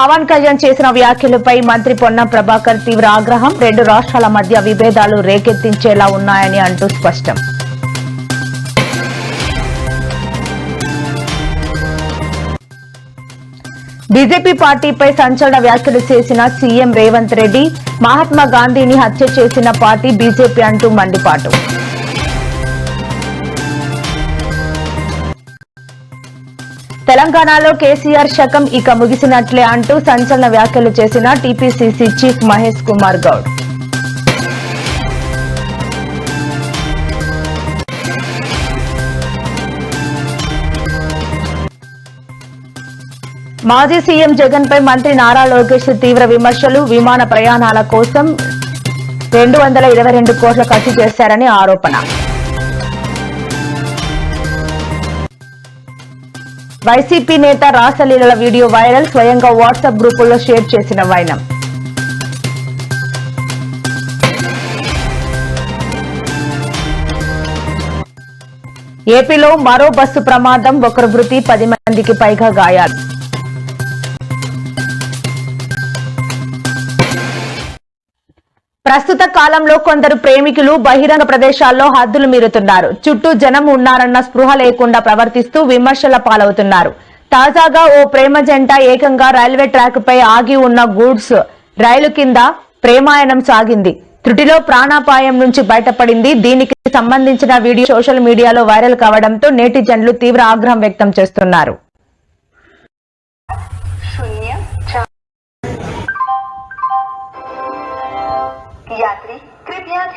పవన్ కళ్యాణ్ చేసిన వ్యాఖ్యలపై మంత్రి పొన్నం ప్రభాకర్ తీవ్ర ఆగ్రహం. రెండు రాష్ట్రాల మధ్య విభేదాలు రేకెత్తించేలా ఉన్నాయని అంటూ స్పష్టం. బీజేపీ పార్టీపై సంచలన వ్యాఖ్యలు చేసిన సీఎం రేవంత్ రెడ్డి మహాత్మా గాంధీని హత్య చేసిన పార్టీ బీజేపీ అంటూ మండిపాటు. తెలంగాణలో కేసీఆర్ శకం ఇక ముగిసినట్లే అంటూ సంచలన వ్యాఖ్యలు చేసిన టీపీసీసీ చీఫ్ మహేష్ కుమార్ గౌడ్. మాజీ సీఎం జగన్ పై మంత్రి నారా లోకేష్ తీవ్ర విమర్శలు విమాన ప్రయాణాల కోసం రెండు వందల ఇరవై రెండు కోట్ల ఖర్చు చేశారని ఆరోపణ. వైసీపీ నేత రాసలీలల వీడియో వైరల్. స్వయంగా వాట్సాప్ గ్రూపుల్లో షేర్ చేసిన వైనం. ఏపీలో మరో బస్సు ప్రమాదం. ఒకరు మృతి పది మందికి పైగా గాయాలు. ప్రస్తుత కాలంలో కొందరు ప్రేమికులు బహిరంగ ప్రదేశాల్లో హద్దులు మీరుతున్నారు. చుట్టూ జనం ఉన్నారన్న స్పృహ లేకుండా ప్రవర్తిస్తూ విమర్శల పాలవుతున్నారు. తాజాగా ఓ ప్రేమ జంట ఏకంగా రైల్వే ట్రాక్ పై ఆగి ఉన్న గూడ్స్ రైలు కింద ప్రేమాయణం సాగింది. త్రుటిలో ప్రాణాపాయం నుంచి బయటపడింది. దీనికి సంబంధించిన వీడియో సోషల్ మీడియాలో వైరల్ కావడంతో నేటిజన్లు తీవ్ర ఆగ్రహం వ్యక్తం చేస్తున్నారు.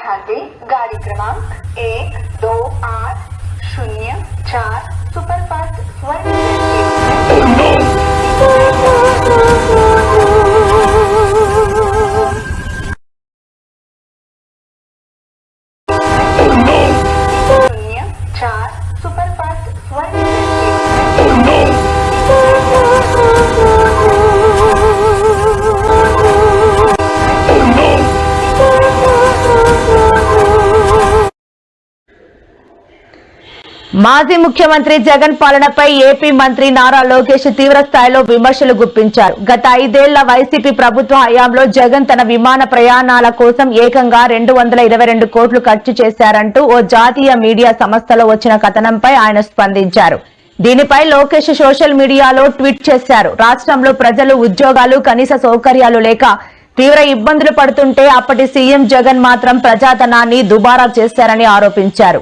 दें गाड़ी क्रमांक एक दो आठ शून्य चार सुपरफास्ट स्वर्ण మాజీ ముఖ్యమంత్రి జగన్ పాలనపై ఏపీ మంత్రి నారా లోకేష్ తీవ్ర స్థాయిలో విమర్శలు గుప్పించారు. గత ఐదేళ్ళ వైసీపీ ప్రభుత్వ హయాంలో జగన్ తన విమాన ప్రయాణాల కోసం ఏకంగా రెండు వందల ఇరవై రెండు కోట్లు ఖర్చు చేశారంటూ ఓ జాతీయ మీడియా సంస్థలో వచ్చిన కథనంపై ఆయన స్పందించారు. దీనిపై లోకేష్ సోషల్ మీడియాలో ట్వీట్ చేశారు. రాష్ట్రంలో ప్రజలు ఉద్యోగాలు కనీస సౌకర్యాలు లేక తీవ్ర ఇబ్బందులు పడుతుంటే అప్పటి సీఎం జగన్ మాత్రం ప్రజాధనాన్ని దుబారా చేశారని ఆరోపించారు.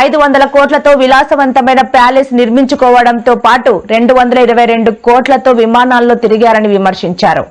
ఐదు వందల కోట్లతో విలాసవంతమైన ప్యాలెస్ నిర్మించుకోవడంతో పాటు రెండు వందల ఇరవై రెండు కోట్లతో విమానాల్లో తిరిగారని విమర్శించారు.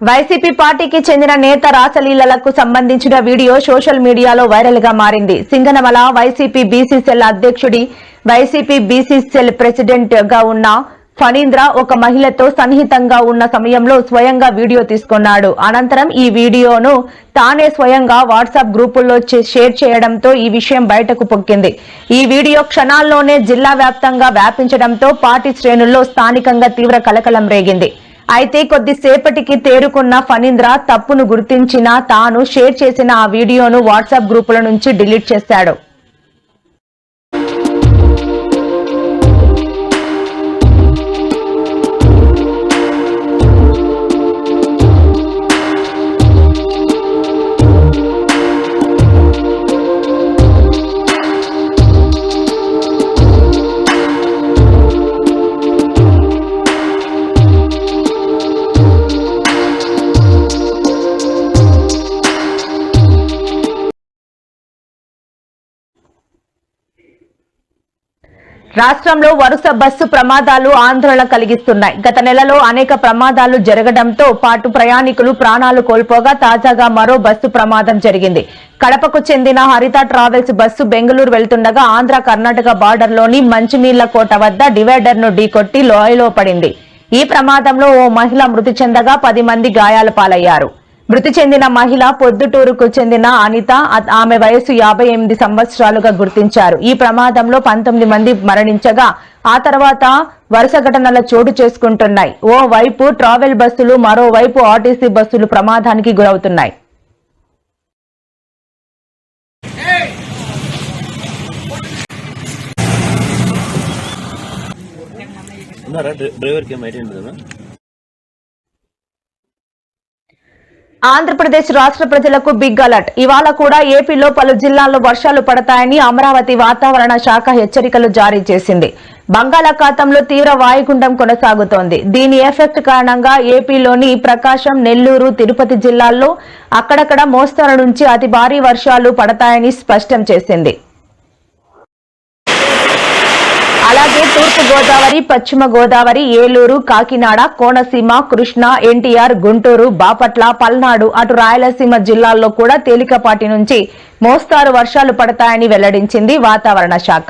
వైసీపీ పార్టీకి చెందిన నేత రాసలీలలకు సంబంధించిన వీడియో సోషల్ మీడియాలో వైరల్గా మారింది. సింగనమల వైసీపీ బీసీసీఎల్ అధ్యక్షుడి వైసీపీ బీసీసీఎల్ ప్రెసిడెంట్గా ఉన్న ఫణీంద్ర ఒక మహిళతో సన్నిహితంగా ఉన్న సమయంలో స్వయంగా వీడియో తీసుకున్నాడు. అనంతరం ఈ వీడియోను తానే స్వయంగా వాట్సాప్ గ్రూపుల్లో షేర్ చేయడంతో ఈ విషయం బయటకు పొక్కింది. ఈ వీడియో క్షణాల్లోనే జిల్లా వ్యాప్తంగా వ్యాపించడంతో పార్టీ శ్రేణుల్లో స్థానికంగా తీవ్ర కలకలం రేగింది. అయితే కొద్దిసేపటికి తేరుకున్న ఫణీంద్ర తప్పును గుర్తించిన తాను షేర్ చేసిన ఆ వీడియోను వాట్సాప్ గ్రూపుల నుంచి డిలీట్ చేశాడు. రాష్ట్రంలో వరుస బస్సు ప్రమాదాలు ఆందోళన కలిగిస్తున్నాయి. గత నెలలో అనేక ప్రమాదాలు జరగడంతో పాటు ప్రయాణికులు ప్రాణాలు కోల్పోగా తాజాగా మరో బస్సు ప్రమాదం జరిగింది. కడపకు చెందిన హరిత ట్రావెల్స్ బస్సు బెంగళూరు వెళ్తుండగా ఆంధ్ర కర్ణాటక బార్డర్లోని మంచినీళ్ళ కోట వద్ద డివైడర్ను ఢీకొట్టి లోయలో పడింది. ఈ ప్రమాదంలో ఓ మహిళ మృతి చెందగా పది మంది గాయాల పాలయ్యారు. మృతి చెందిన మహిళ పొద్దుటూరుకు చెందిన అనిత ఆమె వయసు యాభై ఎనిమిది సంవత్సరాలుగా గుర్తించారు. ఈ ప్రమాదంలో పంతొమ్మిది మంది మరణించగా ఆ తర్వాత వరుస ఘటనలు చోటు చేసుకుంటున్నాయి. ఓ వైపు ట్రావెల్ బస్సులు మరోవైపు ఆర్టీసీ బస్సులు ప్రమాదానికి గురవుతున్నాయి. ఉన్నారా? డ్రైవర్కి ఏం ఆంధ్రప్రదేశ్ రాష్ట్ర ప్రజలకు బిగ్ అలర్ట్. ఇవాళ కూడా ఏపీలో పలు జిల్లాల్లో వర్షాలు పడతాయని అమరావతి వాతావరణ శాఖ హెచ్చరికలు జారీ చేసింది. బంగాళాఖాతంలో తీవ్ర వాయుగుండం కొనసాగుతోంది. దీని ఎఫెక్ట్ కారణంగా ఏపీలోని ప్రకాశం నెల్లూరు తిరుపతి జిల్లాల్లో అక్కడక్కడ మోస్తరు నుంచి అతి భారీ వర్షాలు పడతాయని స్పష్టం చేసింది. అలాగే తూర్పు గోదావరి పశ్చిమ గోదావరి ఏలూరు కాకినాడ కోనసీమ కృష్ణా ఎన్టీఆర్ గుంటూరు బాపట్ల పల్నాడు అటు రాయలసీమ జిల్లాల్లో కూడా తేలికపాటి నుంచి మోస్తారు వర్షాలు పడతాయని వెల్లడించింది వాతావరణ శాఖ.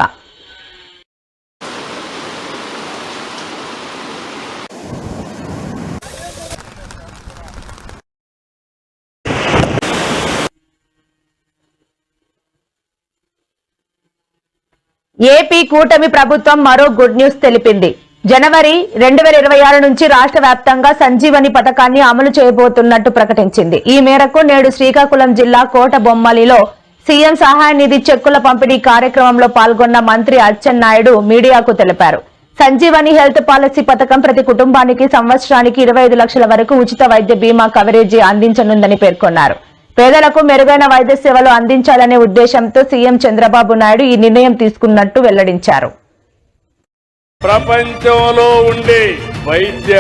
ఏపీ కూటమి ప్రభుత్వం మరో గుడ్ న్యూస్ తెలిపింది. జనవరి రెండు వేల ఇరవై ఆరు నుంచి రాష్ట్ర వ్యాప్తంగా సంజీవని పథకాన్ని అమలు చేయబోతున్నట్టు ప్రకటించింది. ఈ మేరకు నేడు శ్రీకాకుళం జిల్లా కోట బొమ్మలిలో సీఎం సహాయ నిధి చెక్కుల పంపిణీ కార్యక్రమంలో పాల్గొన్న మంత్రి అచ్చెన్నాయుడు మీడియాకు తెలిపారు. సంజీవని హెల్త్ పాలసీ పథకం ప్రతి కుటుంబానికి సంవత్సరానికి ఇరవై ఐదు లక్షల వరకు ఉచిత వైద్య బీమా కవరేజీ అందించనుందని పేర్కొన్నారు. పేదలకు మెరుగైన వైద్య సేవలు అందించాలనే ఉద్దేశంతో సీఎం చంద్రబాబు నాయుడు ఈ నిర్ణయం తీసుకున్నట్టు వెల్లడించారు. ప్రపంచంలో ఉండే వైద్య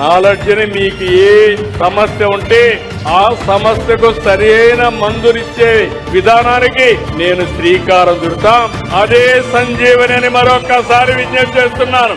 నాలెడ్జ్ని మీకు ఏ సమస్య ఉంటే ఆ సమస్యకు సరైన మందులిచ్చే విధానానికి నేను శ్రీకారం చుడతాం. అదే సంజీవని అని మరొకసారి విజ్ఞప్తి చేస్తున్నాను.